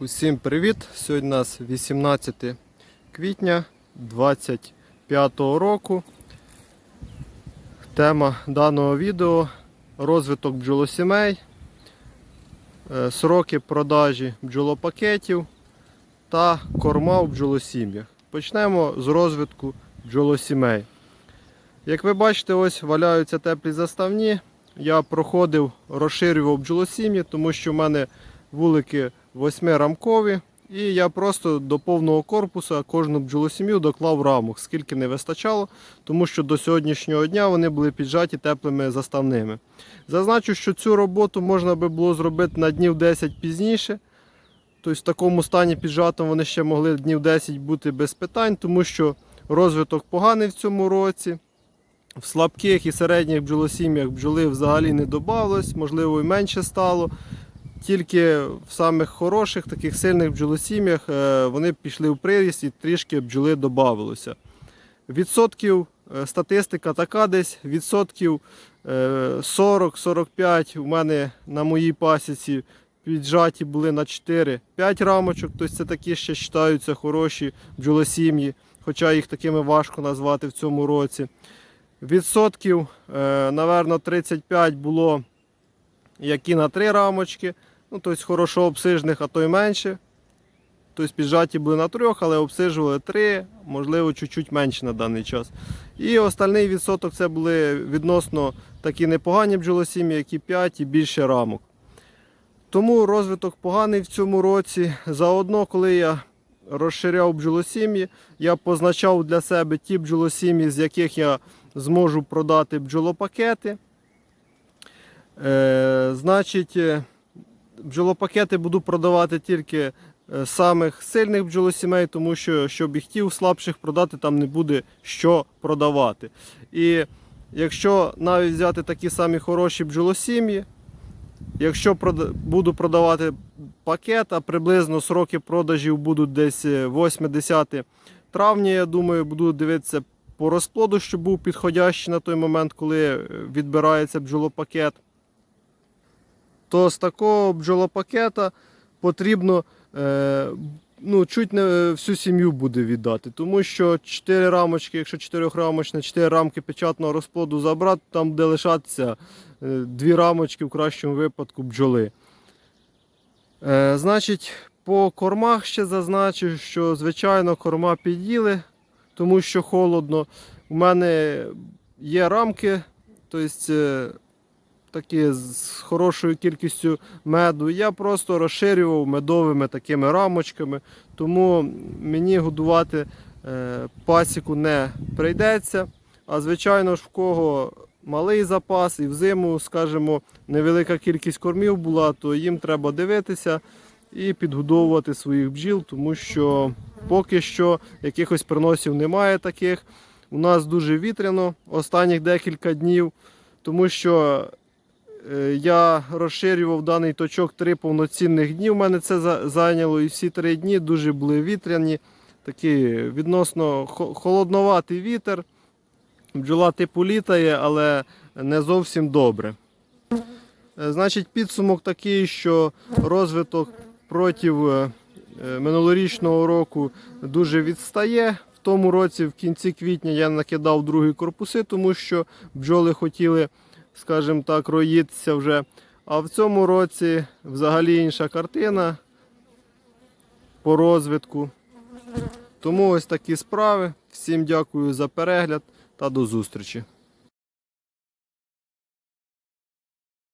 Усім привіт! Сьогодні у нас 18 квітня 25 року. Тема даного відео розвиток бджолосімей, е, сроки продажі бджолопакетів та корма в бджолосім'ях. Почнемо з розвитку бджолосімей. Як ви бачите, ось валяються теплі заставні. Я проходив, розширював бджолосім'ї, тому що в мене вулики восьмирамкові. І я просто до повного корпусу кожну бджолосім'ю доклав рамок, скільки не вистачало, тому що до сьогоднішнього дня вони були піджаті теплими заставними. Зазначу, що цю роботу можна би було зробити на днів 10 пізніше. Тобто в такому стані піджатому вони ще могли днів 10 бути без питань, тому що розвиток поганий в цьому році. В слабких і середніх бджолосім'ях бджоли взагалі не додавалось, можливо, і менше стало. Тільки в самих хороших, таких сильних бджолосім'ях е, вони пішли в приріст і трішки бджоли додавалося. Відсотків е, статистика така десь, відсотків е, 40-45 у мене на моїй пасіці піджаті були на 4-5 рамочок. Тобто це такі ще вважаються хороші бджолосім'ї, хоча їх такими важко назвати в цьому році. Відсотків, е, наверно, 35 було які на 3 рамочки. Ну, тобто хорошо обсижених, а то й менше. Тобто піджаті були на трьох, але обсижували 3, можливо, чуть-чуть менше на даний час. І остальний відсоток це були відносно такі непогані бджолосім'ї, які 5 і більше рамок. Тому розвиток поганий в цьому році. Заодно, коли я розширяв бджолосім'ї, я позначав для себе ті бджолосім'ї, з яких я зможу продати бджолопакети. Е, значить, е, бджолопакети буду продавати тільки е, самих сильних бджолосімей, тому що щоб їх слабших продати, там не буде що продавати. І якщо навіть взяти такі самі хороші бджолосім'ї, якщо буду продавати пакет, а приблизно сроки продажів будуть десь е, 8-10 травня, я думаю, буду дивитися по розплоду, щоб був підходящий на той момент, коли е, відбирається бджолопакет то з такого бджолопакета потрібно е, ну, чуть не всю сім'ю буде віддати. Тому що 4 рамочки, якщо 4 рамочне, 4 рамки печатного розплоду забрати, там буде лишатися 2 рамочки в кращому випадку бджоли. Е, значить, по кормах ще зазначу, що звичайно корма під'їли, тому що холодно. У мене є рамки, тобто е, такі з хорошою кількістю меду. Я просто розширював медовими такими рамочками, тому мені годувати е, пасіку не прийдеться. А звичайно ж, в кого малий запас і взиму, скажімо, невелика кількість кормів була, то їм треба дивитися і підгодовувати своїх бджіл, тому що поки що якихось приносів немає таких. У нас дуже вітряно останніх декілька днів, тому що Я розширював даний точок три повноцінних дні. У мене це зайняло і всі три дні дуже були вітряні, такий відносно хо- холодноватий вітер. Бджола типу літає, але не зовсім добре. Е, Значить, підсумок такий, що розвиток проти е, е, минулорічного року дуже відстає. В тому році, в кінці квітня, я накидав другі корпуси, тому що бджоли хотіли скажімо так, роїться вже. А в цьому році взагалі інша картина по розвитку. Тому ось такі справи. Всім дякую за перегляд та до зустрічі.